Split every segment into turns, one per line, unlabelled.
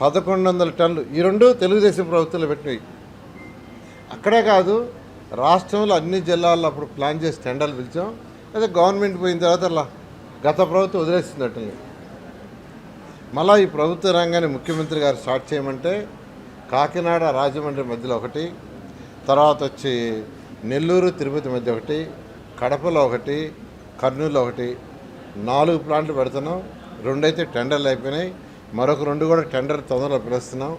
పదకొండు వందల టన్నులు. ఈ రెండు తెలుగుదేశం ప్రభుత్వంలో పెట్టినవి. అక్కడే కాదు రాష్ట్రంలో అన్ని జిల్లాల్లో అప్పుడు ప్లాన్ చేసి టెండర్లు పిలిచాం. అదే గవర్నమెంట్ పోయిన తర్వాత అలా గత ప్రభుత్వం వదిలేస్తున్నట్టు మళ్ళీ ఈ ప్రభుత్వ రంగాన్ని ముఖ్యమంత్రి గారు స్టార్ట్ చేయమంటే కాకినాడ రాజమండ్రి మధ్యలో ఒకటి తర్వాత వచ్చి నెల్లూరు తిరుపతి మధ్య ఒకటి కడపలో ఒకటి కర్నూలు ఒకటి. నాలుగు ప్లాంట్లు పెడుతున్నాం. రెండైతే టెండర్లు అయిపోయినాయి. మరొక రెండు కూడా టెండర్ తొందరలో పిలుస్తున్నాం.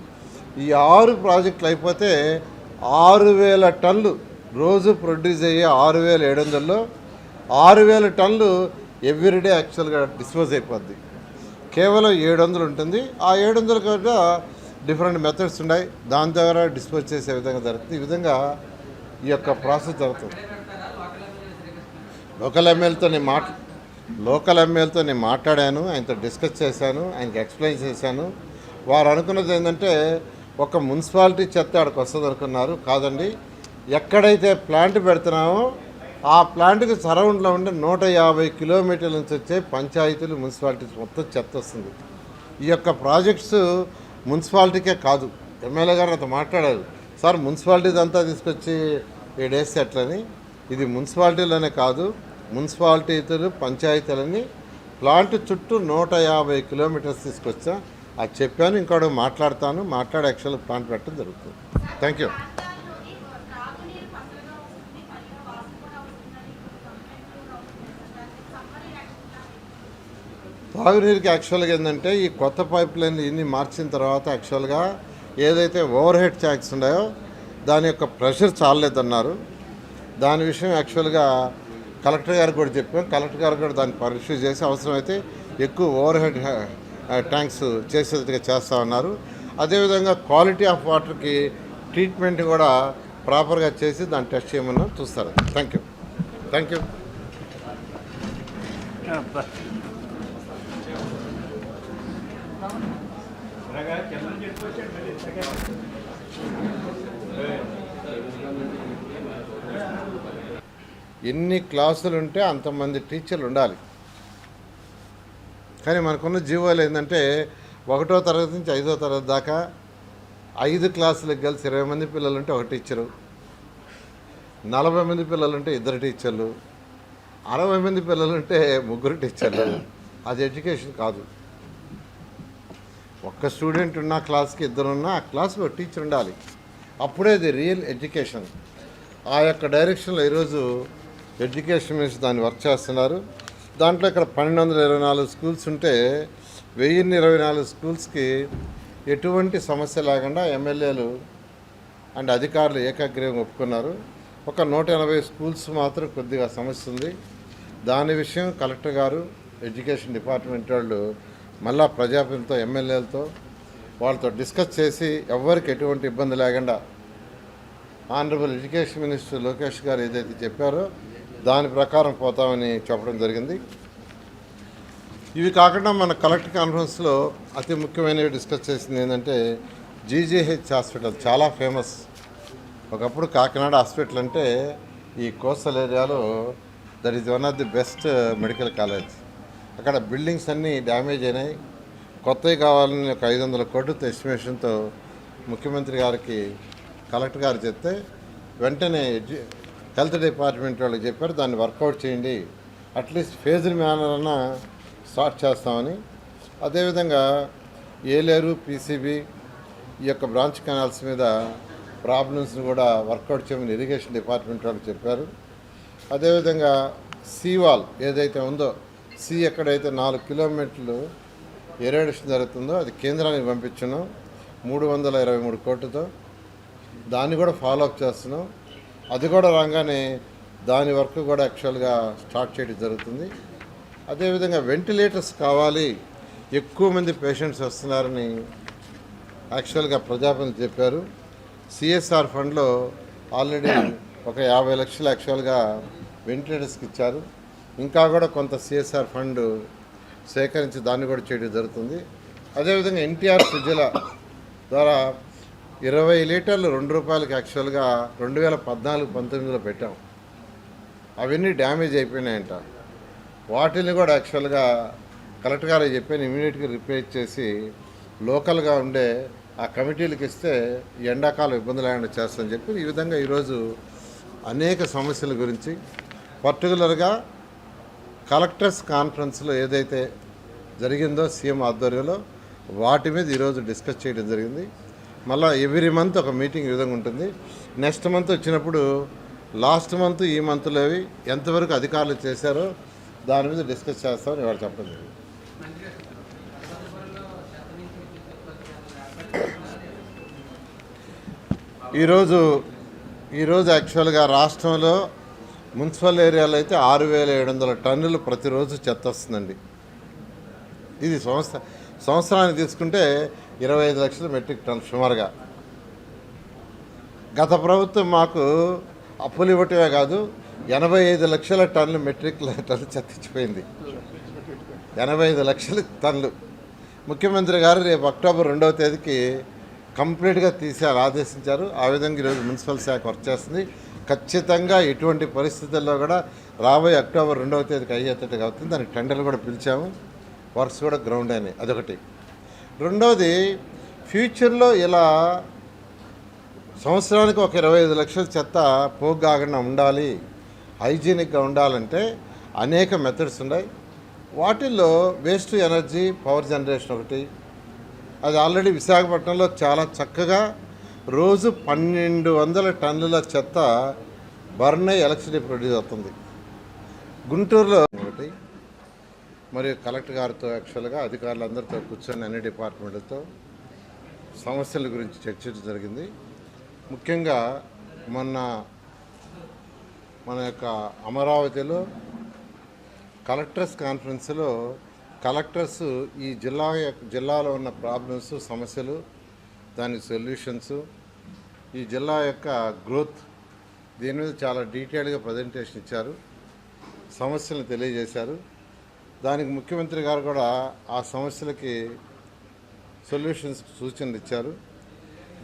ఈ ఆరు ప్రాజెక్టులు అయిపోతే ఆరు వేల టన్లు రోజు ప్రొడ్యూస్ అయ్యే ఆరు వేల ఏడు వందల్లో ఆరు వేల టన్లు ఎవ్రీడే యాక్చువల్గా డిస్పోజ్ అయిపోద్ది. కేవలం ఏడు వందలు ఉంటుంది. ఆ ఏడు వందలు కూడా డిఫరెంట్ మెథడ్స్ ఉన్నాయి. దాని ద్వారా డిస్పోజ్ చేసే విధంగా జరుగుతుంది. ఈ విధంగా ఈ యొక్క ప్రాసెస్ జరుగుతుంది. లోకల్ ఎమ్మెల్యేతో నేను మాట్లా లోకల్ ఎమ్మెల్యేతో నేను మాట్లాడాను ఆయనతో డిస్కస్ చేశాను ఆయనకి ఎక్స్ప్లెయిన్ చేశాను. వారు అనుకున్నది ఏంటంటే ఒక మున్సిపాలిటీ చెత్త ఆడికి వస్తుంది అనుకున్నారు. కాదండి ఎక్కడైతే ప్లాంట్ పెడుతున్నామో ఆ ప్లాంట్కి సరౌండ్లో ఉండే నూట యాభై కిలోమీటర్ల నుంచి వచ్చే పంచాయతీలు మున్సిపాలిటీస్ మొత్తం చెత్త వస్తుంది. ఈ యొక్క ప్రాజెక్ట్స్ మున్సిపాలిటీకే కాదు. ఎమ్మెల్యే గారు అంత మాట్లాడారు. సార్ మున్సిపాలిటీ అంతా తీసుకొచ్చి ఏడేస్తే అట్లని ఇది మున్సిపాలిటీలోనే కాదు. మున్సిపాలిటీలు పంచాయతీలని ప్లాంట్ చుట్టూ నూట యాభై కిలోమీటర్స్ తీసుకొచ్చా. అది చెప్పాను ఇంకోటి మాట్లాడతాను మాట్లాడే యాక్చువల్ ప్లాంట్ పెట్టడం జరుగుతుంది. థ్యాంక్ యూ తాగునీరుకి యాక్చువల్గా ఏంటంటే ఈ కొత్త పైప్ లైన్ ఇన్ని మార్చిన తర్వాత యాక్చువల్గా ఏదైతే ఓవర్ హెడ్ ట్యాక్స్ ఉన్నాయో దాని యొక్క ప్రెషర్ చాలలేదన్నారు. దాని విషయం యాక్చువల్గా కలెక్టర్ గారికి కూడా చెప్పాం. కలెక్టర్ గారు కూడా దాన్ని పరిశీలి చేసి అవసరమైతే ఎక్కువ ఓవర్ హెడ్ ట్యాంక్స్ చేసేట్టుగా చేస్తా ఉన్నారు. అదేవిధంగా క్వాలిటీ ఆఫ్ వాటర్కి ట్రీట్మెంట్ కూడా ప్రాపర్గా చేసి దాన్ని టెస్ట్ చేయమన్నా చూస్తారు. థ్యాంక్ యూ థ్యాంక్ యూ ఎన్ని క్లాసులు ఉంటే అంతమంది టీచర్లు ఉండాలి. కానీ మనకున్న జీవోలు ఏంటంటే ఒకటో తరగతి నుంచి ఐదో తరగతి దాకా ఐదు క్లాసులకు కలిసి ఇరవై మంది పిల్లలు ఉంటే ఒక టీచరు నలభై మంది పిల్లలు ఉంటే ఇద్దరు టీచర్లు అరవై మంది పిల్లలుంటే ముగ్గురు టీచర్లు. అది ఎడ్యుకేషన్ కాదు. ఒక్క స్టూడెంట్ ఉన్న క్లాస్కి ఇద్దరున్నా ఆ క్లాస్కి ఒక టీచర్ ఉండాలి. అప్పుడే అది రియల్ ఎడ్యుకేషన్. ఆ యొక్క డైరెక్షన్లో ఈరోజు ఎడ్యుకేషన్ మినిస్టర్ దాన్ని వర్క్ చేస్తున్నారు. దాంట్లో ఇక్కడ పన్నెండు వందల ఇరవై నాలుగు స్కూల్స్ ఉంటే వెయ్యిన్ని ఇరవై నాలుగు స్కూల్స్కి ఎటువంటి సమస్య లేకుండా ఎమ్మెల్యేలు అండ్ అధికారులు ఏకాగ్రయం ఒప్పుకున్నారు. ఒక నూట ఎనభై స్కూల్స్ మాత్రం కొద్దిగా సమస్య ఉంది. దాని విషయం కలెక్టర్ గారు ఎడ్యుకేషన్ డిపార్ట్మెంట్ వాళ్ళు మళ్ళా ప్రజాప్రతినిధులతో ఎమ్మెల్యేలతో వాళ్ళతో డిస్కస్ చేసి ఎవరికి ఎటువంటి ఇబ్బంది లేకుండా ఆనరబుల్ ఎడ్యుకేషన్ మినిస్టర్ లోకేష్ గారు ఏదైతే చెప్పారో దాని ప్రకారం పోతామని చెప్పడం జరిగింది. ఇవి కాకుండా మన కలెక్టర్ కాన్ఫరెన్స్లో అతి ముఖ్యమైనవి డిస్కస్ చేసింది ఏంటంటే జీజీహెచ్ హాస్పిటల్ చాలా ఫేమస్. ఒకప్పుడు కాకినాడ హాస్పిటల్ అంటే ఈ కోస్టల్ ఏరియాలో that is one of the best medical college. అక్కడ బిల్డింగ్స్ అన్నీ డ్యామేజ్ అయినాయి. కొత్తవి కావాలని ఒక ఐదు వందల కోట్లతో ఎస్టిమేషన్తో ముఖ్యమంత్రి గారికి కలెక్టర్ గారు చెప్తే వెంటనే హెల్త్ డిపార్ట్మెంట్ వాళ్ళకి చెప్పారు దాన్ని వర్కౌట్ చేయండి. అట్లీస్ట్ ఫేజ్డ్ మేనర్ అన్న స్టార్ట్ చేస్తామని. అదేవిధంగా ఏలేరు పీసీబీ ఈ యొక్క బ్రాంచ్ కెనాల్స్ మీద ప్రాబ్లమ్స్ని కూడా వర్కౌట్ చేయమని ఇరిగేషన్ డిపార్ట్మెంట్ వాళ్ళు చెప్పారు. అదేవిధంగా సీ వాల్ ఏదైతే ఉందో సీ ఎక్కడైతే నాలుగు కిలోమీటర్లు ఎరేడేషన్ జరుగుతుందో అది కేంద్రానికి పంపించను మూడు వందల ఇరవై మూడు కోట్లతో. దాన్ని కూడా ఫాలోఅప్ చేస్తున్నాం. అది కూడా రాగానే దాని వర్క్ కూడా యాక్చువల్గా స్టార్ట్ చేయడం జరుగుతుంది. అదేవిధంగా వెంటిలేటర్స్ కావాలి ఎక్కువ మంది పేషెంట్స్ వస్తున్నారని యాక్చువల్గా ప్రజాపతి చెప్పారు. సిఎస్ఆర్ ఫండ్లో ఆల్రెడీ ఒక యాభై లక్షలు యాక్చువల్గా వెంటిలేటర్స్కి ఇచ్చారు. ఇంకా కూడా కొంత సిఎస్ఆర్ ఫండ్ సేకరించి దాన్ని కూడా చేయడం జరుగుతుంది. అదేవిధంగా ఎన్టీఆర్ సుజల ద్వారా ఇరవై లీటర్లు రెండు రూపాయలకి యాక్చువల్గా రెండు వేల పద్నాలుగు పంతొమ్మిదిలో పెట్టాం. అవన్నీ డ్యామేజ్ అయిపోయినాయంట. వాటిని కూడా యాక్చువల్గా కలెక్టర్ గారు చెప్పాను ఇమీడియట్గా రిపేర్ చేసి లోకల్గా ఉండే ఆ కమిటీలకు ఇస్తే ఎండాకాలం ఇబ్బంది లేకుండా చేస్తామని చెప్పి ఈ విధంగా ఈరోజు అనేక సమస్యల గురించి పర్టికులర్గా కలెక్టర్స్ కాన్ఫరెన్స్లో ఏదైతే జరిగిందో సీఎం ఆధ్వర్యంలో వాటి మీద ఈరోజు డిస్కస్ చేయడం జరిగింది. మళ్ళీ ఎవ్రీ మంత్ ఒక మీటింగ్ విధంగా ఉంటుంది. నెక్స్ట్ మంత్ వచ్చినప్పుడు లాస్ట్ మంత్ ఈ మంత్లో అవి ఎంతవరకు అధికారులు చేశారో దాని మీద డిస్కస్ చేస్తామని ఇవాళ చెప్పడం జరిగింది. ఈరోజు ఈరోజు యాక్చువల్గా రాష్ట్రంలో మున్సిపల్ ఏరియాలో అయితే ఆరు వేల ఏడు వందల టన్నులు ప్రతిరోజు చెత్త వస్తుందండి. ఇది సంస్థ సంవత్సరానికి తీసుకుంటే ఇరవై ఐదు లక్షల మెట్రిక్ టన్ సుమారుగా. గత ప్రభుత్వం మాకు అప్పులు ఇవ్వటమే కాదు ఎనభై ఐదు లక్షల టన్నులు మెట్రిక్ టన్ను చెత్తిచ్చిపోయింది ఎనభై ఐదు లక్షల టన్నులు. ముఖ్యమంత్రి గారు రేపు అక్టోబర్ రెండవ తేదీకి కంప్లీట్గా తీసేయాలి ఆదేశించారు. ఆ విధంగా ఈరోజు మున్సిపల్ శాఖ వర్క్ చేస్తుంది. ఖచ్చితంగా ఎటువంటి పరిస్థితుల్లో కూడా రాబోయే అక్టోబర్ రెండవ తేదీకి అయ్యేటట్టుగా అవుతుంది. దానికి టెండర్లు కూడా పిలిచాము. వర్క్స్ కూడా గ్రౌండ్ అయినాయి అదొకటి. రెండవది ఫ్యూచర్లో ఇలా సంవత్సరానికి ఒక ఇరవై ఐదు లక్షల చెత్త పోగాకుండా ఉండాలి హైజీనిక్గా ఉండాలంటే అనేక మెథడ్స్ ఉన్నాయి. వాటిల్లో వేస్ట్ ఎనర్జీ పవర్ జనరేషన్ ఒకటి. అది ఆల్రెడీ విశాఖపట్నంలో చాలా చక్కగా రోజు పన్నెండు వందల టన్నుల చెత్త బర్న్ ఎలక్ట్రిసిటీ ప్రొడ్యూస్ అవుతుంది. గుంటూరులో మరియు కలెక్టర్ గారితో యాక్చువల్గా అధికారులందరితో కూర్చొని అన్ని డిపార్ట్మెంట్లతో సమస్యల గురించి చర్చించడం జరిగింది. ముఖ్యంగా మొన్న మన యొక్క అమరావతిలో కలెక్టర్స్ కాన్ఫరెన్స్లో కలెక్టర్స్ ఈ జిల్లా యొక్క- జిల్లాలో ఉన్న ప్రాబ్లమ్స్ సమస్యలు దాని సొల్యూషన్స్ ఈ జిల్లా యొక్క గ్రోత్ దీని మీద చాలా డీటెయిల్గా ప్రజెంటేషన్ ఇచ్చారు. సమస్యలను తెలియజేశారు. దానికి ముఖ్యమంత్రి గారు కూడా ఆ సమస్యలకి సొల్యూషన్స్ సూచనలు ఇచ్చారు.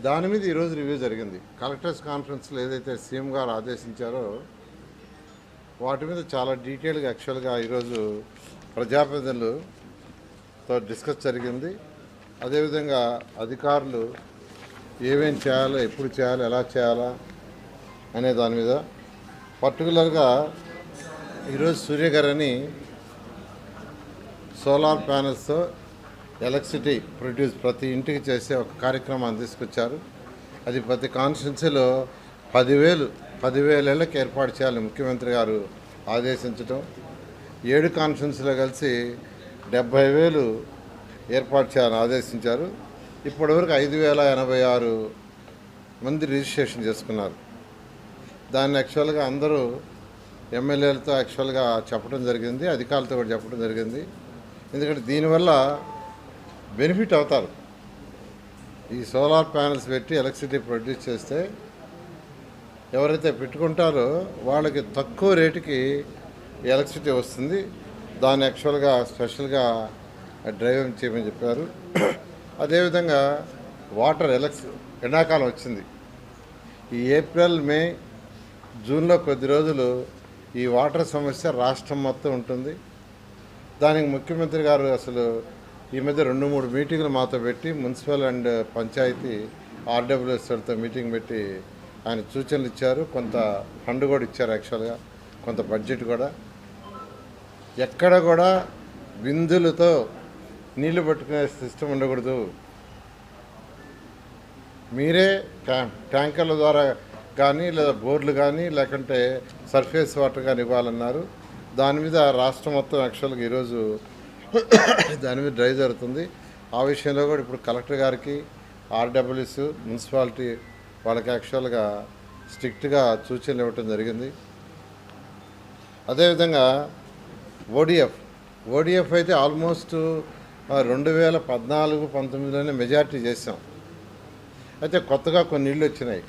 దాని మీద ఈరోజు రివ్యూ జరిగింది. కలెక్టర్స్ కాన్ఫరెన్స్లో ఏదైతే సీఎం గారు ఆదేశించారో వాటి మీద చాలా డీటెయిల్గా యాక్చువల్గా ఈరోజు ప్రజాప్రతినిధులతో డిస్కస్ జరిగింది. అదేవిధంగా అధికారులు ఏమేం చేయాలో ఎప్పుడు చేయాలో ఎలా చేయాలా అనే దాని మీద. పర్టికులర్గా ఈరోజు సూర్య గారని సోలార్ ప్యానల్స్తో ఎలక్ట్రిసిటీ ప్రొడ్యూస్ ప్రతి ఇంటికి చేసే ఒక కార్యక్రమాన్ని తీసుకొచ్చారు. అది ప్రతి కాన్స్టిట్యున్సీలో పదివేలు పదివేల ఏళ్ళకి ఏర్పాటు చేయాలి ముఖ్యమంత్రి గారు ఆదేశించడం ఏడు కాన్ఫరెన్స్లో కలిసి డెబ్భై వేలు ఏర్పాటు చేయాలని ఆదేశించారు. ఇప్పటివరకు ఐదు వేల ఎనభై ఆరు మంది రిజిస్ట్రేషన్ చేసుకున్నారు. దాన్ని యాక్చువల్గా అందరూ ఎమ్మెల్యేలతో యాక్చువల్గా చెప్పడం జరిగింది అధికారులతో కూడా చెప్పడం జరిగింది. ఎందుకంటే దీనివల్ల బెనిఫిట్ అవుతారు. ఈ సోలార్ ప్యానల్స్ పెట్టి ఎలక్ట్రిసిటీ ప్రొడ్యూస్ చేస్తే ఎవరైతే పెట్టుకుంటారో వాళ్ళకి తక్కువ రేటుకి ఎలక్ట్రిసిటీ వస్తుంది. దాన్ని యాక్చువల్గా స్పెషల్గా డ్రైవింగ్ చేయమని చెప్పారు. అదేవిధంగా వాటర్ ఎలక్స్ ఎండాకాలం వచ్చింది. ఈ ఏప్రిల్ మే జూన్లో కొద్ది రోజులు ఈ వాటర్ సమస్య రాష్ట్రం మొత్తం ఉంటుంది. దానికి ముఖ్యమంత్రి గారు అసలు ఈ మధ్య రెండు మూడు మీటింగ్లు మాతో పెట్టి మున్సిపల్ అండ్ పంచాయతీ ఆర్డబ్ల్యూఎస్తో మీటింగ్ పెట్టి ఆయన సూచనలు ఇచ్చారు. కొంత ఫండ్ కూడా ఇచ్చారు యాక్చువల్గా. కొంత బడ్జెట్ కూడా. ఎక్కడ కూడా బిందులతో నీళ్ళు పట్టుకునే సిస్టమ్ ఉండకూడదు. మీరే ట్యాంకర్ల ద్వారా కానీ లేదా బోర్లు కానీ లేకుంటే సర్ఫేస్ వాటర్ కానీ ఇవ్వాలన్నారు. దాని మీద రాష్ట్రం మొత్తం యాక్చువల్గా ఈరోజు దాని మీద డ్రైవ్ జరుగుతుంది. ఆ విషయంలో కూడా ఇప్పుడు కలెక్టర్ గారికి ఆర్డబ్ల్యూస్ మున్సిపాలిటీ వాళ్ళకి యాక్చువల్గా స్ట్రిక్ట్గా సూచనలు ఇవ్వటం జరిగింది. అదేవిధంగా ఓడిఎఫ్ ఓడిఎఫ్ అయితే ఆల్మోస్ట్ రెండు వేల పద్నాలుగు పంతొమ్మిదిలోనే మెజారిటీ చేసాం అయితే కొత్తగా కొన్ని ఇళ్ళు వచ్చినాయి.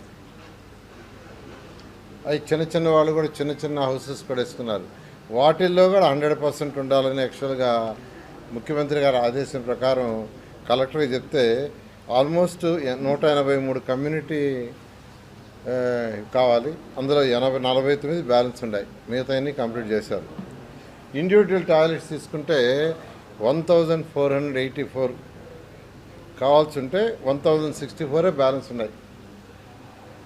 అవి చిన్న చిన్న వాళ్ళు కూడా చిన్న చిన్న హౌసెస్ కూడా వేసుకున్నారు. వాటిల్లో కూడా హండ్రెడ్ పర్సెంట్ ఉండాలని యాక్చువల్గా ముఖ్యమంత్రి గారి ఆదేశం ప్రకారం కలెక్టర్కి చెప్తే ఆల్మోస్ట్ నూట ఎనభై మూడు కమ్యూనిటీ కావాలి. అందులో ఎనభై నలభై తొమ్మిది బ్యాలెన్స్ ఉన్నాయి. మిగతా కంప్లీట్ చేశారు. ఇండివిజువల్ టాయిలెట్స్ తీసుకుంటే one thousand four hundred eighty four. కావాల్సి ఉంటే వన్ థౌజండ్ సిక్స్టీ ఫోరే బ్యాలెన్స్ ఉన్నాయి.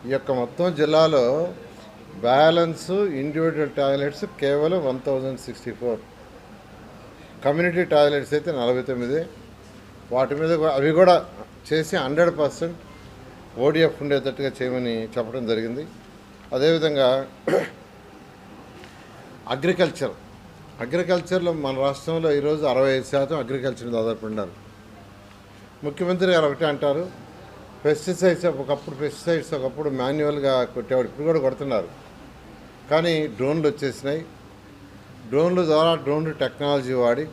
ఈ యొక్క మొత్తం జిల్లాలో బ్యాలెన్స్ ఇండివిజువల్ టాయిలెట్స్ కేవలం one thousand sixty four. Community toilets అయితే నలభై తొమ్మిది. వాటి మీద కూడా- అవి కూడా చేసి హండ్రెడ్ పర్సెంట్ ఓడిఎఫ్ ఉండేటట్టుగా చేయమని చెప్పడం జరిగింది. అదేవిధంగా అగ్రికల్చర్. అగ్రికల్చర్లో మన రాష్ట్రంలో ఈరోజు అరవై ఐదు శాతం అగ్రికల్చర్ దాదాపు ఉన్నారు. ముఖ్యమంత్రి గారు ఒకటే అంటారు పెస్టిసైడ్స్ ఒకప్పుడు పెస్టిసైడ్స్ ఒకప్పుడు మాన్యువల్గా కొట్టేవాడు. ఇప్పుడు కూడా కొడుతున్నారు. కానీ డ్రోన్లు వచ్చేసినాయి. డ్రోన్ల ద్వారా డ్రోన్లు టెక్నాలజీ వాడి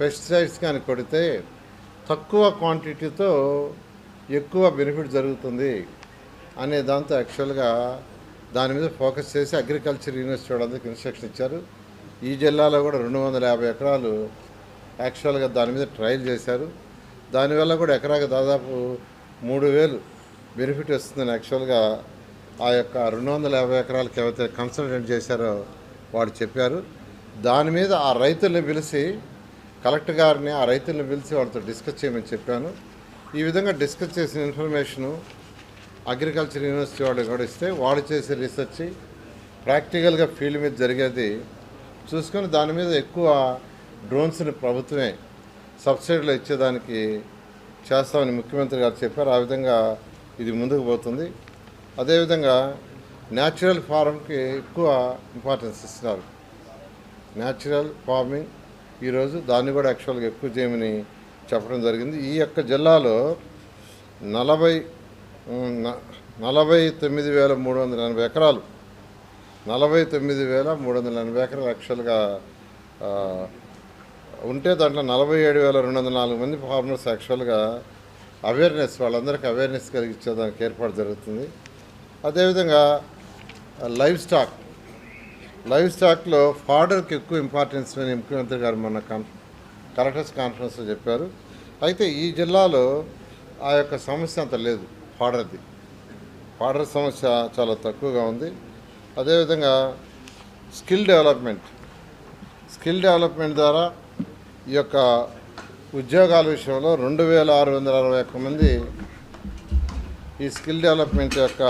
పెస్టిసైడ్స్ కానీ కొడితే తక్కువ క్వాంటిటీతో ఎక్కువ బెనిఫిట్ జరుగుతుంది అనే దాంతో యాక్చువల్గా దాని మీద ఫోకస్ చేసి అగ్రికల్చర్ యూనివర్సిటీ వాళ్ళందరికీ ఇన్స్ట్రక్షన్ ఇచ్చారు. ఈ జిల్లాలో కూడా రెండు వందల యాభై ఎకరాలు యాక్చువల్గా దాని మీద ట్రయల్ చేశారు. దానివల్ల కూడా ఎకరాకి దాదాపు మూడు వేలు బెనిఫిట్ వస్తుందని యాక్చువల్గా ఆ యొక్క రెండు వందల యాభై ఎకరాలకి ఎవరైతే కన్సల్టెంట్ చేశారో వాడు చెప్పారు. దాని మీద ఆ రైతుల్ని పిలిచి కలెక్టర్ గారిని ఆ రైతుల్ని పిలిచి వాళ్ళతో డిస్కస్ చేయమని చెప్పాను. ఈ విధంగా డిస్కస్ చేసిన ఇన్ఫర్మేషను అగ్రికల్చర్ యూనివర్సిటీ వాళ్ళకి కూడా ఇస్తే వాళ్ళు చేసే రీసెర్చ్ ప్రాక్టికల్గా ఫీల్డ్ మీద జరిగేది చూసుకొని దాని మీద ఎక్కువ డ్రోన్స్ని ప్రభుత్వమే సబ్సిడీలో ఇచ్చేదానికి చేస్తామని ముఖ్యమంత్రి గారు చెప్పారు. ఆ విధంగా ఇది ముందుకు పోతుంది. అదేవిధంగా న్యాచురల్ ఫార్మ్కి ఎక్కువ ఇంపార్టెన్స్ ఇస్తున్నారు. న్యాచురల్ ఫార్మింగ్ ఈరోజు దాన్ని కూడా యాక్చువల్గా ఎక్కువ చేయమని చెప్పడం జరిగింది. ఈ యొక్క జిల్లాలో నలభై నలభై తొమ్మిది వేల మూడు వందల ఎనభై ఎకరాలు నలభై తొమ్మిది వేల మూడు వందల ఎనభై ఎకరాలు యాక్చువల్గా ఉంటే దాంట్లో నలభై ఏడు వేల రెండు వందల నాలుగు మంది ఫార్మర్స్ యాక్చువల్గా అవేర్నెస్ వాళ్ళందరికీ అవేర్నెస్ కలిగించేదానికి ఏర్పాటు జరుగుతుంది. అదేవిధంగా లైవ్ స్టాక్. లైవ్ స్టాక్లో ఫాడర్కి ఎక్కువ ఇంపార్టెన్స్ అని ముఖ్యమంత్రి గారు మొన్న కాన్ కలెక్టర్స్ కాన్ఫరెన్స్లో చెప్పారు. అయితే ఈ జిల్లాలో ఆ యొక్క సమస్య అంత లేదు ఫాడర్ది ఫాడర్ సమస్య చాలా తక్కువగా ఉంది. అదేవిధంగా స్కిల్ డెవలప్మెంట్. స్కిల్ డెవలప్మెంట్ ద్వారా ఈ యొక్క ఉద్యోగాల విషయంలో రెండు వేల ఆరు వందల అరవై ఒక్క మంది ఈ స్కిల్ డెవలప్మెంట్ యొక్క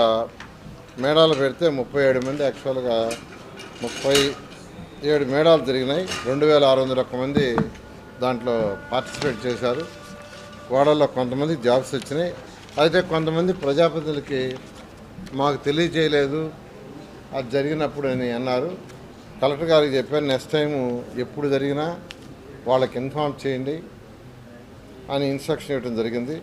మేడాలు పెడితే ముప్పై ఏడు మంది యాక్చువల్గా ముప్పై ఏడు మేడాలు జరిగినాయి. రెండు వేల ఆరు వందల ఒక్క మంది దాంట్లో పార్టిసిపేట్ చేశారు. వాళ్ళలో కొంతమంది జాబ్స్ వచ్చినాయి. అయితే కొంతమంది ప్రజాప్రతినిధులకి మాకు తెలియజేయలేదు. అది జరిగినప్పుడు అని అన్నారు. కలెక్టర్ గారికి చెప్పాను నెక్స్ట్ టైము ఎప్పుడు జరిగినా వాళ్ళకి ఇన్ఫామ్ చేయండి అని ఇన్స్ట్రక్షన్ ఇవ్వడం జరిగింది.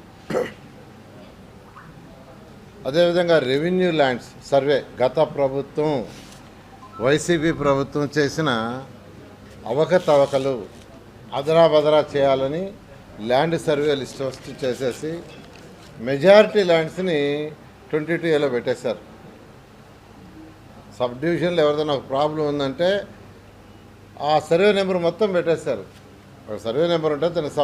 అదేవిధంగా రెవెన్యూ ల్యాండ్స్ సర్వే గత ప్రభుత్వం వైసీపీ ప్రభుత్వం చేసిన అవకతవకలు అదరా బదరా చేయాలని ల్యాండ్ సర్వే లిస్ట్ ఫస్ట్ చేసేసి మెజారిటీ ల్యాండ్స్ని ట్వంటీ టూ ఏలో పెట్టేశారు. సబ్ డివిజన్లో ఎవరిదైనా ఒక ప్రాబ్లం ఉందంటే ఆ సర్వే నెంబర్ మొత్తం పెట్టేశారు. సర్వే నెంబర్ ఉంటే తన